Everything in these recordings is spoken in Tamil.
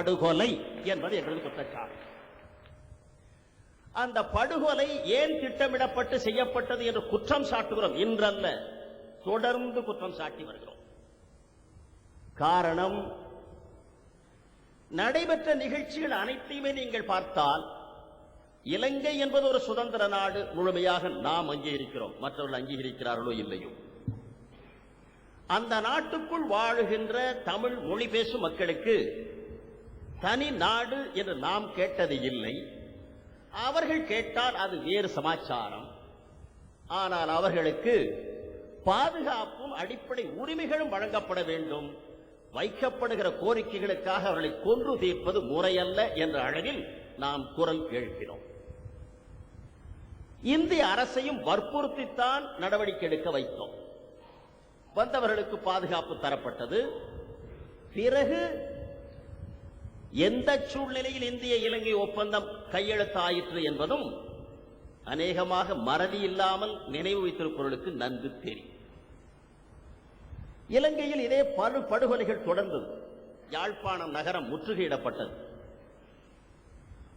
படுகொலை என்பது எங்களது குற்றச்சாட்டு. அந்த படுகொலை ஏன் திட்டமிடப்பட்டு செய்யப்பட்டது என்று குற்றம் சாட்டுகிறோம்? இன்றல்ல. தொடர்ந்து குற்றம் சாட்டி வருகிறோம். காரணம் நடைபெற்ற நிகழ்ச்சிகள் அனைத்தையுமே நீங்கள் பார்த்தால் இலங்கை என்பது ஒரு சுதந்திர நாடு. முழுமையாக நாம் அங்கீகரிக்கிறோம். மற்றவர்கள் அங்கீகரிக்கிறார்களோ இல்லையோ. அந்த நாட்டுக்குள் வாழுகின்ற தமிழ் மொழி பேசும் மக்களுக்கு தனி நாடு என்று நாம் கேட்டது இல்லை. அவர்கள் கேட்டால் அது வேறு சமாச்சாரம். ஆனால் அவர்களுக்கு பாதுகாப்பும் அடிப்படை உரிமைகளும் வழங்கப்பட வேண்டும். வைக்கப்படுகிற கோரிக்கைகளுக்காக அவர்களை கொன்று தீர்ப்பது முறையல்ல என்ற அளவில் நாம் குரல் எழுப்பினோம். இந்திய அரசையும் வற்புறுத்தித்தான் நடவடிக்கை எடுக்க வைத்தோம். வந்தவர்களுக்கு பாதுகாப்பு தரப்பட்டது. பிறகு எந்த சூழ்நிலையில் இந்திய இலங்கை ஒப்பந்தம் கையெழுத்தாயிற்று என்பதும் அநேகமாக மறதி இல்லாமல் நினைவு வைத்திருப்பவர்களுக்கு நன்கு தெரியும். இலங்கையில் இதே பல படுகொலைகள் தொடர்ந்தது. யாழ்ப்பாணம் நகரம் முற்றுகையிடப்பட்டது.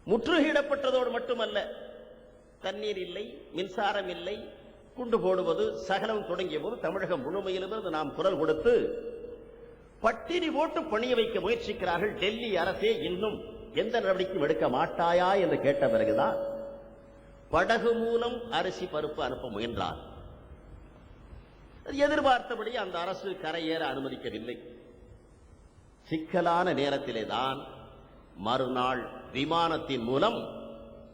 முற்றுகையிடப்பட்டதோடு மட்டுமல்ல தண்ணீர் இல்லை மின்சாரம் இல்லை குண்டு போடுவது சகலம் தொடங்கிய போது தமிழகம் முழுமையிலிருந்து நாம் குரல் கொடுத்து பட்டினி போட்டு பணிய வைக்க முயற்சிக்கிறார்கள். டெல்லி அரசே இன்னும் எந்த நடவடிக்கையும் எடுக்க மாட்டாயா என்று கேட்ட பிறகுதான் படகு மூலம் அரிசி பருப்பு அனுப்ப முயன்றார். எதிர்பார்த்தபடி அந்த அரசு கரையேற அனுமதிக்கவில்லை. சிக்கலான நேரத்திலே தான் மறுநாள் விமானத்தின் மூலம்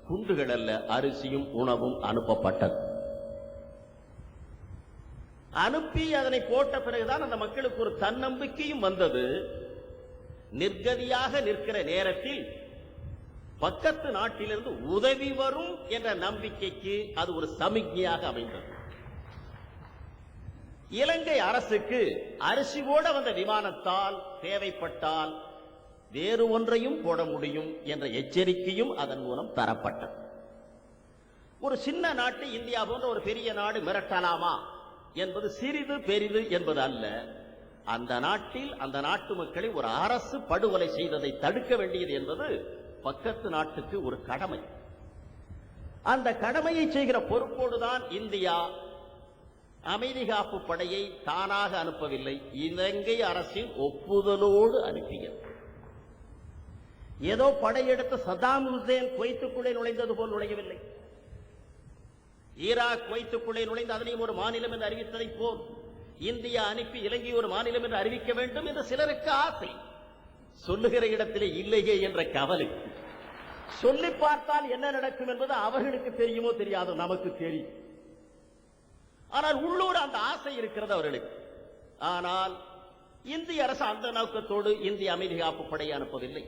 குண்டுகள் அல்ல அரிசியும் உணவும் அனுப்பப்பட்டது. அனுப்பி அதனை போட்ட பிறகுதான் அந்த மக்களுக்கு ஒரு தன்னம்பிக்கையும் வந்தது. நிர்கதியாக நிற்கிற நேரத்தில் பக்கத்து நாட்டிலிருந்து உதவி வரும் என்ற நம்பிக்கைக்கு அது ஒரு சமிக்ஞையாக அமைந்தது. இலங்கை அரசுக்கு அரிசி போட வந்த விமானத்தால் தேவைப்பட்டால் வேறு ஒன்றையும் போட முடியும் என்ற எச்சரிக்கையும் அதன் மூலம் தரப்பட்டது. ஒரு சின்ன நாட்டு இந்தியா போன்ற ஒரு பெரிய நாடு மிரட்டலாமா? என்பது சிறிது பெரிது என்பது அல்ல. அந்த நாட்டில் அந்த நாட்டு மக்களை ஒரு அரசு படுகொலை செய்ததை தடுக்க வேண்டியது என்பது பக்கத்து நாட்டுக்கு ஒரு கடமை. அந்த கடமையை செய்கிற பொறுப்போடுதான் இந்தியா அமைதி காப்பு படையை தானாக அனுப்பவில்லை. இலங்கை அரசின் ஒப்புதலோடு அனுப்பியது. ஏதோ படையெடுத்து சதாம் ஹுசேன் குவைத்துக்குள்ளே நுழைந்தது போல் நுழையவில்லை. ஈராக் குவைத்துக்குள்ளே நுழைந்து அதனையும் ஒரு மாநிலம் என்று அறிவித்ததைப் போல் இந்தியா அனுப்பி இலங்கை ஒரு மாநிலம் என்று அறிவிக்க வேண்டும் என்று சிலருக்கு ஆசை. சொல்லுகிற இடத்திலே இல்லையே என்ற கவலை. சொல்லி பார்த்தால் என்ன நடக்கும் என்பது அவர்களுக்கு தெரியுமோ தெரியாதோ நமக்கு தெரியும். ஆனால் உள்ளூர் அந்த ஆசை இருக்கிறது அவர்களுக்கு. ஆனால் இந்திய அரசு அந்த நோக்கத்தோடு இந்திய அமைதி காப்பு படையை அனுப்பவில்லை.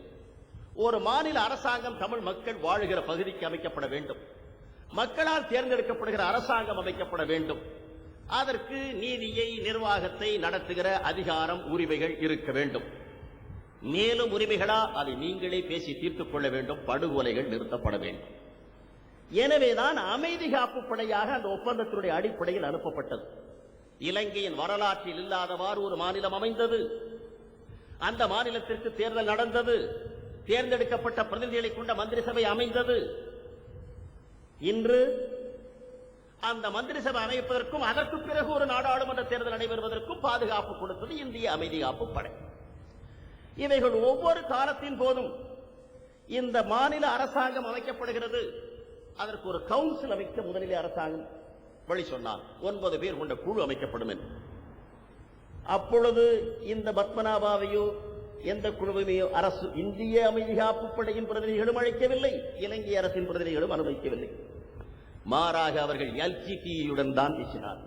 ஒரு மாநில அரசாங்கம் தமிழ் மக்கள் வாழுகிற பகுதிக்கு அமைக்கப்பட வேண்டும். மக்களால் தேர்ந்தெடுக்கப்படுகிற அரசாங்கம் அமைக்கப்பட வேண்டும். அதற்கு நீதியை நிர்வாகத்தை நடத்துகிற அதிகாரம் உரிமைகள் இருக்க வேண்டும். மேலும் உரிமைகளா? அதை நீங்களே பேசி தீர்த்துக் கொள்ள வேண்டும். படுகொலைகள் நிறுத்தப்பட வேண்டும். எனவேதான் அமைதி காப்பு படையாக அந்த ஒப்பந்தத்தினுடைய அடிப்படையில் அனுப்பப்பட்டது. இலங்கையின் வரலாற்றில் இல்லாதவாறு ஒரு மாநிலம் அமைந்தது. அந்த மாநிலத்திற்கு தேர்தல் நடந்தது. தேர்ந்தெடுக்கப்பட்ட பிரதிநிதிகளை கொண்ட மந்திரி சபை அமைந்தது. இன்று அந்த மந்திரி சபை அமைப்பதற்கும் அதற்கு பிறகு ஒரு நாடாளுமன்ற தேர்தல் நடைபெறுவதற்கும் பாதுகாப்பு கொடுத்தது இந்திய அமைதி காப்பு படை. இவைகள் ஒவ்வொரு காலத்தின் போதும் இந்த மாநில அரசாங்கம் அமைக்கப்படுகிறது. அதற்கு ஒரு கவுன்சில் அமைக்க முதலிலே அரசாங்கம் வழி சொன்னார். ஒன்பது பேர் கொண்ட குழு அமைக்கப்படும் என்று. அப்பொழுது இந்த பத்மநாபாவையோ எந்த குழுவையோ அரசு இந்திய அமைதி காப்பு படையின் பிரதிநிதிகளும் அழைக்கவில்லை. இலங்கை அரசின் பிரதிநிதிகளும் அனுமதிக்கவில்லை. மாறாக அவர்கள் எல்ஜிடியுடன் தான் பேசினார்.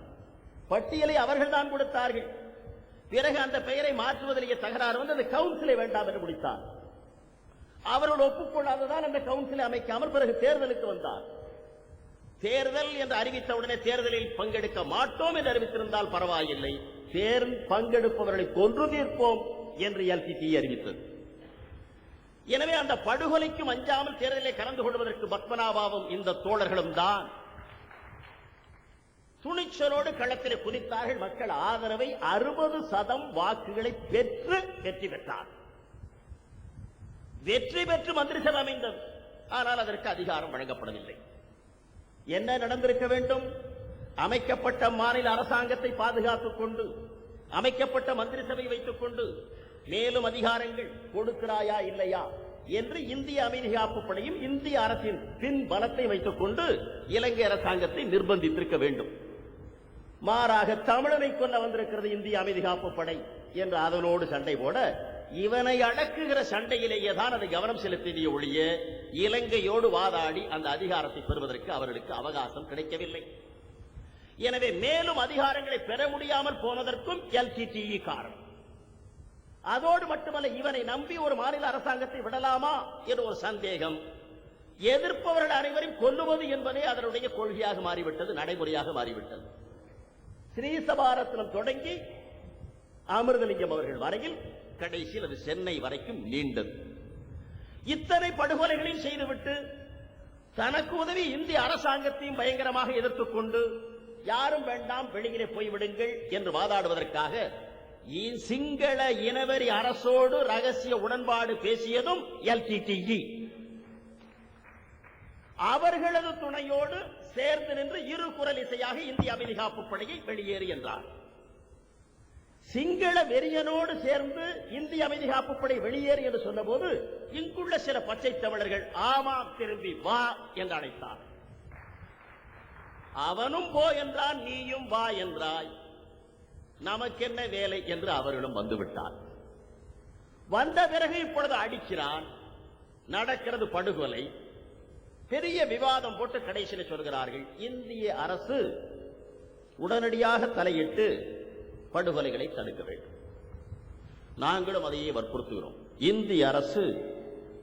பட்டியலை அவர்கள் தான் கொடுத்தார்கள். பிறகு அந்த பெயரை மாற்றுவதிலேயே தகராறு வந்து அந்த கவுன்சிலை வேண்டாம் என்று முடித்தார். அவர்கள் ஒப்புக்கொள்ளாததால் அந்த கவுன்சிலை அமைக்காமல் பிறகு தேர்தலுக்கு வந்தார். தேர்தல் என்று அறிவித்தவுடனே தேர்தலில் பங்கெடுக்க மாட்டோம் என்று அறிவித்திருந்தால் பரவாயில்லை. தேர் பங்கெடுப்பவர்களை கொன்று தீர்ப்போம் என்று எல்சிடி அறிவித்தது. எனவே அந்த படுகொலைக்கும் அஞ்சாமல் தேர்தலை கலந்து கொள்வதற்கு பத்மநாபாவும் இந்த தோழர்களும் தான். துணிச்சலோடு களத்தில் குதித்தார்கள். மக்கள் ஆதரவை அறுபது சதம் வாக்குகளை பெற்று வெற்றி பெற்றார். வெற்றி பெற்று மந்திரி சபை அமைந்தது. ஆனால் அதற்கு அதிகாரம் வழங்கப்படவில்லை. என்ன நடந்திருக்க வேண்டும்? அமைக்கப்பட்ட மாநில அரசாங்கத்தை பாதுகாத்துக் கொண்டு அமைக்கப்பட்ட மந்திரி சபை வைத்துக் கொண்டு மேலும் அதிகாரங்கள் கொடுக்கிறாயா இல்லையா என்று இந்திய அமைதிகாப்பு படையும் இந்திய அரசின் பின் பலத்தை வைத்துக் கொண்டு இலங்கை அரசாங்கத்தை நிர்பந்தித்திருக்க வேண்டும். மாறாக தமிழனை கொல்ல வந்திருக்கிறது இந்திய அமைதிகாப்பு படை என்று அதனோடு சண்டை போட இவனை அடக்குகிற சண்டையிலேயே தான் அதை கவனம் செலுத்திய ஒழிய இலங்கையோடு வாதாடி அந்த அதிகாரத்தை பெறுவதற்கு அவர்களுக்கு அவகாசம் கிடைக்கவில்லை. எனவே மேலும் அதிகாரங்களை பெற முடியாமல் போனதற்கும் எல்டிடிஇ காரணம். அதோடு மட்டுமல்ல இவனை நம்பி ஒரு மாநில அரசாங்கத்தை விடலாமா என்ற ஒரு சந்தேகம். எதிர்ப்பவர்கள் அனைவரையும் கொல்லுவது என்பதே அதனுடைய கொள்கையாக மாறிவிட்டது நடைமுறையாக மாறிவிட்டது. ஸ்ரீசபாரத்னம் தொடங்கி அமிர்தலிங்கம் அவர்கள் வரையில் கடைசியில் அது சென்னை வரைக்கும் நீண்டது. இத்தனை படுகொலைகளையும் செய்துவிட்டு தனக்கு உதவி இந்திய அரசாங்கத்தையும் பயங்கரமாக எதிர்த்துக்கொண்டு யாரும் வேண்டாம் வெளியிலே போய்விடுங்கள் என்று வாதாடுவதற்காக சிங்கள இனவெறி அரசோடு ரகசிய உடன்பாடு பேசியதும் எல்டிடிஇ அவர்களது துணையோடு சேர்ந்து நின்று இரு குரல் இசையாக இந்திய அமைதி படையை வெளியேறு என்றார். சிங்கள வெறியனோடு சேர்ந்து இந்திய அமைதிகாப்பு படை வெளியேறு என்று சொன்னபோது இங்குள்ள சில பச்சை தமிழர்கள் ஆமாம் திரும்பி வா என்று அழைத்தார். அவனும் போ என்றான் நீயும் வா என்றாய். நமக்கென்ன வேலை என்று அவர்களும் வந்துவிட்டார். வந்த பிறகு இப்பொழுது அடிக்கிறான். நடக்கிறது படுகொலை. பெரிய விவாதம் போட்டு கடைசியில் சொல்கிறார்கள் இந்திய அரசு உடனடியாக தலையிட்டு படுகொலைகளை தடுக்க வேண்டும். நாங்களும் அதையே வற்புறுத்துகிறோம். இந்திய அரசு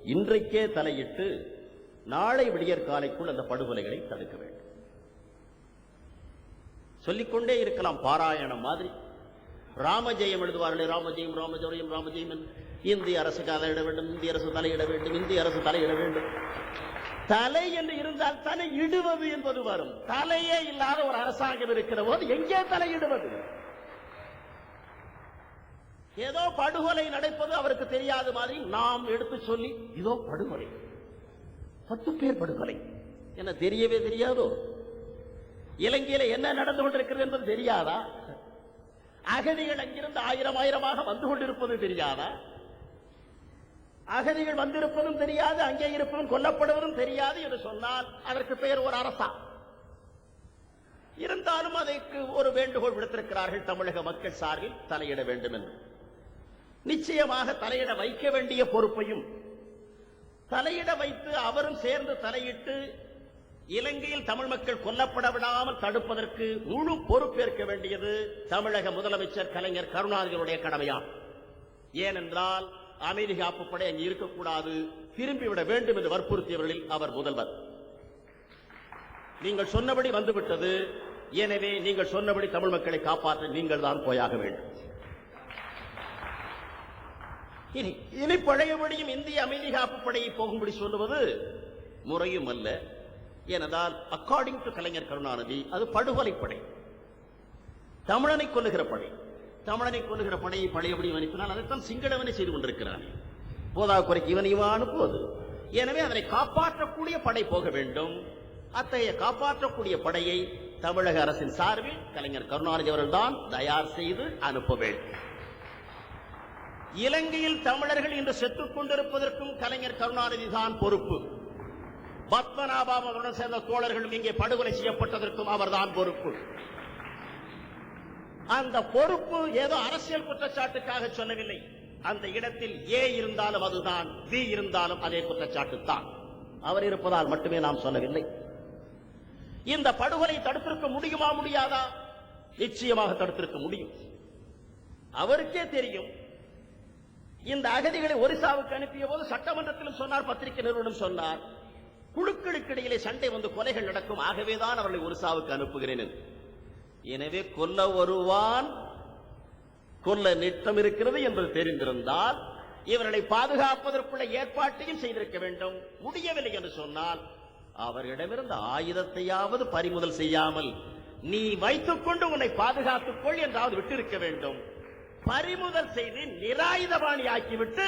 இன்றைக்கே தலையிட்டு நாளை விடியற்காலைக்குள் அந்த படுகொலைகளை தடுக்க வேண்டும். சொல்லிக்கொண்டே இருக்கலாம் பாராயணம் மாதிரி. ராமஜெயம் எழுதுவார்களே. ராமஜெயம் ராமஜெயம் ராமஜெயம் இந்திய அரசு தலையிட வேண்டும் இந்திய அரசு தலையிட வேண்டும் இந்திய அரசு தலையிட வேண்டும். தலை என்று இருந்தால் தலை இடுவது என்பது வரும். தலையே இல்லாத ஒரு அரசாங்கம் இருக்கிற போது எங்கே தலையிடுவது ஏதோ படுகொலை நடப்பது அவருக்கு தெரியாத மாதிரி நாம் எடுத்து சொல்லி இதோ படுகொலை. பத்து பேர் படுகொலை. என்ன தெரியவே தெரியாதோ? இலங்கையில என்ன நடந்து கொண்டிருக்கிறது என்பது தெரியாதா? அகதிகள் அங்கிருந்து ஆயிரம் ஆயிரமாக வந்து கொண்டிருப்பது தெரியாதா? அகதிகள் வந்திருப்பதும் தெரியாது அங்கே இருப்பதும் கொல்லப்படுவதும் தெரியாது என்று சொன்னால் அதற்கு பெயர் ஒரு அரசா? இருந்தாலும் அதற்கு ஒரு வேண்டுகோள் விடுத்திருக்கிறார்கள் தமிழக மக்கள் சார்பில் தலையிட வேண்டும் என்று. நிச்சயமாக தலையிட வைக்க வேண்டிய பொறுப்பையும் தலையிட வைத்து அவரும் சேர்ந்து தலையிட்டு இலங்கையில் தமிழ் மக்கள் கொல்லப்பட விடாமல் தடுப்பதற்கு முழு பொறுப்பேற்க வேண்டியது தமிழக முதலமைச்சர் கலைஞர் கருணாநிதியுடைய கடமையாகும் ஏனென்றால் அமைதி காப்பு படை அங்கு இருக்கக்கூடாது திரும்பிவிட வேண்டும் என்று வற்புறுத்தியவர்களில் அவர் முதல்வர். நீங்கள் சொன்னபடி வந்துவிட்டது எனவே நீங்கள் சொன்னபடி தமிழ் மக்களை காப்பாற்ற நீங்கள் தான் போயாக வேண்டும். இனி இனி பழையபடியும் இந்திய அமைதி காப்பு படையை போகும்படி சொல்லுவது முறையும் அல்ல. ஏனென்றால் அக்கார்டிங் டு கலைஞர் கருணாநிதி அது படுகொலை படை. தமிழனை கொல்லுகிற படை. தமிழனை கொல்லுகிற படையை பழையபடி அனுப்பினால் அதைத்தான் சிங்களவனை செய்து கொண்டிருக்கிறான். போதா குறைக்கு இவன் அனுப்புவது. எனவே அதனை காப்பாற்றக்கூடிய படை போக வேண்டும். அத்தகைய காப்பாற்றக்கூடிய படையை தமிழக அரசின் சார்பில் கலைஞர் கருணாநிதி அவர்கள் தான் தயார் செய்து அனுப்ப வேண்டும். இலங்கையில் தமிழர்கள் இன்று செத்துக் கொண்டிருப்பதற்கும் கலைஞர் கருணாநிதி தான் பொறுப்பு. பத்மநாபாம் அவருடன் சேர்ந்த தோழர்களும் இங்கே படுகொலை செய்யப்பட்டதற்கும் அவர்தான் பொறுப்பு. அந்த பொறுப்பு ஏதோ அரசியல் குற்றச்சாட்டுக்காக சொல்லவில்லை. அந்த இடத்தில் ஏ இருந்தாலும் அதுதான் பி இருந்தாலும் அதே குற்றச்சாட்டு தான் அவர் இருப்பதால் மட்டுமே நாம் சொல்லவில்லை. இந்த படுகொலை தடுத்திருக்க முடியுமா முடியாதா? நிச்சயமாக தடுத்திருக்க முடியும். அவருக்கே தெரியும். இந்த அகதிகளை ஒரிசாவுக்கு அனுப்பிய போது சட்டமன்றத்திலும் சொன்னார் பத்திரிகை நிறுவனம் சொன்னார். குழுக்களுக்கு இடையிலே சண்டை வந்து கொலைகள் நடக்கும். ஆகவேதான் அவர்களை ஒரிசாவுக்கு அனுப்புகிறேன் எனவே கொல்ல வருவான் கொல்ல நிட்டம் இருக்கிறது என்று தெரிந்திருந்தால் இவர்களை பாதுகாப்பதற்குள்ள ஏற்பாட்டையும் செய்திருக்க வேண்டும். முடியவில்லை என்று சொன்னால் அவர்களிடமிருந்து ஆயுதத்தையாவது பறிமுதல் செய்யாமல் நீ வைத்துக் கொண்டு உன்னை பாதுகாத்துக் கொள் என்றாவது விட்டிருக்க வேண்டும். பறிமுதல் செய்து நிராயுதபாணி ஆக்கிவிட்டு